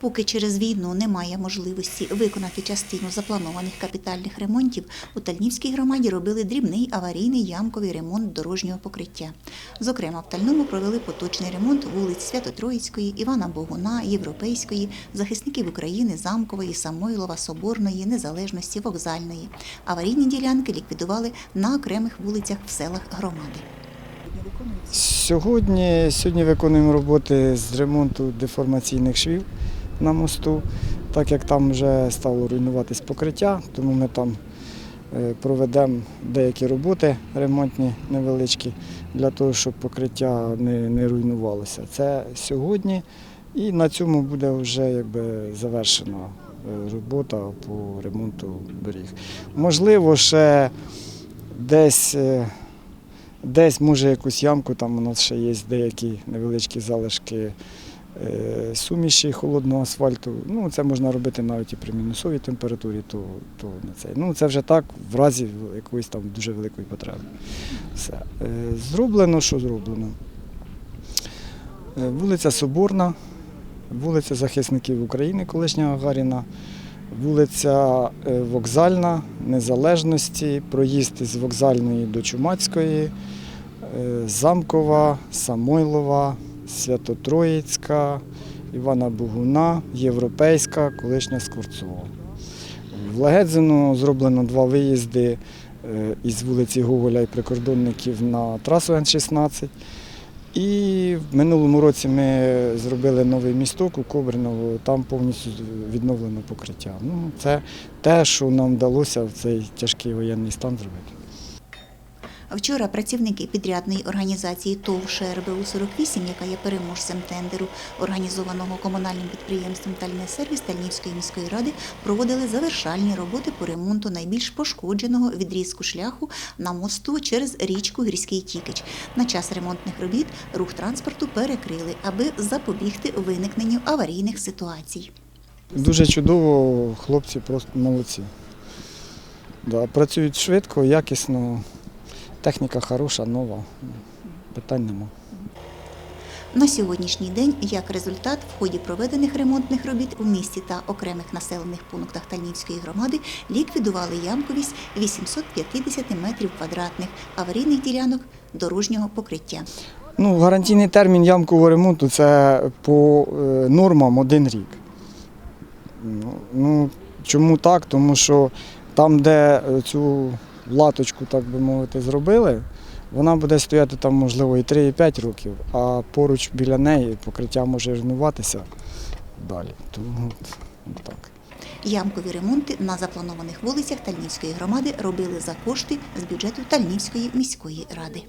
Поки через війну немає можливості виконати частину запланованих капітальних ремонтів, у Тальнівській громаді робили дрібний аварійний ямковий ремонт дорожнього покриття. Зокрема, в Тальному провели поточний ремонт вулиць Свято-Троїцької, Івана Богуна, Європейської, захисників України, Замкової, Самойлова, Соборної, Незалежності, Вокзальної. Аварійні ділянки ліквідували на окремих вулицях в селах громади. Сьогодні, сьогодні виконуємо роботи з ремонту деформаційних швів на мосту, так як там вже стало руйнуватись покриття, тому ми там е, проведемо деякі роботи ремонтні невеличкі для того, щоб покриття не, не руйнувалося. Це сьогодні і на цьому буде вже якби завершена е, робота по ремонту доріг. Можливо, ще десь. е, Десь може якусь ямку, там у нас ще є деякі невеличкі залишки суміші холодного асфальту. Ну, це можна робити навіть і при мінусовій температурі, то, то не це. Ну, це вже так, в разі якоїсь там дуже великої потреби. Все. Е, зроблено, що зроблено? Е, вулиця Соборна, вулиця Захисників України, колишня Гагаріна, вулиця е, Вокзальна, Незалежності, проїзд з вокзальної до Чумацької, е, Замкова, Самойлова, Свято-Троїцька, Івана Богуна, Європейська, колишня Скворцова. В Лагедзину зроблено два виїзди е, із вулиці Гоголя і прикордонників на трасу Н-16. І в минулому році ми зробили новий місток у Кобриново, там повністю відновлено покриття. Ну, це те, що нам вдалося в цей тяжкий воєнний стан зробити. Вчора працівники підрядної організації ТОВ ШРБУ 48, яка є переможцем тендеру, організованого комунальним підприємством «Тальнесервіс» Тальнівської міської ради, проводили завершальні роботи по ремонту найбільш пошкодженого відрізку шляху на мосту через річку Гірський Тікич. На час ремонтних робіт рух транспорту перекрили, аби запобігти виникненню аварійних ситуацій. Дуже чудово, хлопці просто молодці. Да, працюють швидко, якісно, техніка хороша, нова. Питань нема. На сьогоднішній день, як результат, в ході проведених ремонтних робіт у місті та окремих населених пунктах Тальнівської громади ліквідували ямковість 850 метрів квадратних аварійних ділянок дорожнього покриття. Ну, гарантійний термін ямкового ремонту це по е, нормам один рік. Ну, Ну, чому так? Тому що там, де е, цю латочку, так би мовити, зробили, вона буде стояти там, можливо, і 3, і 5 років, а поруч біля неї покриття може руйнуватися далі. Тому от так. Ямкові ремонти на запланованих вулицях Тальнівської громади робили за кошти з бюджету Тальнівської міської ради.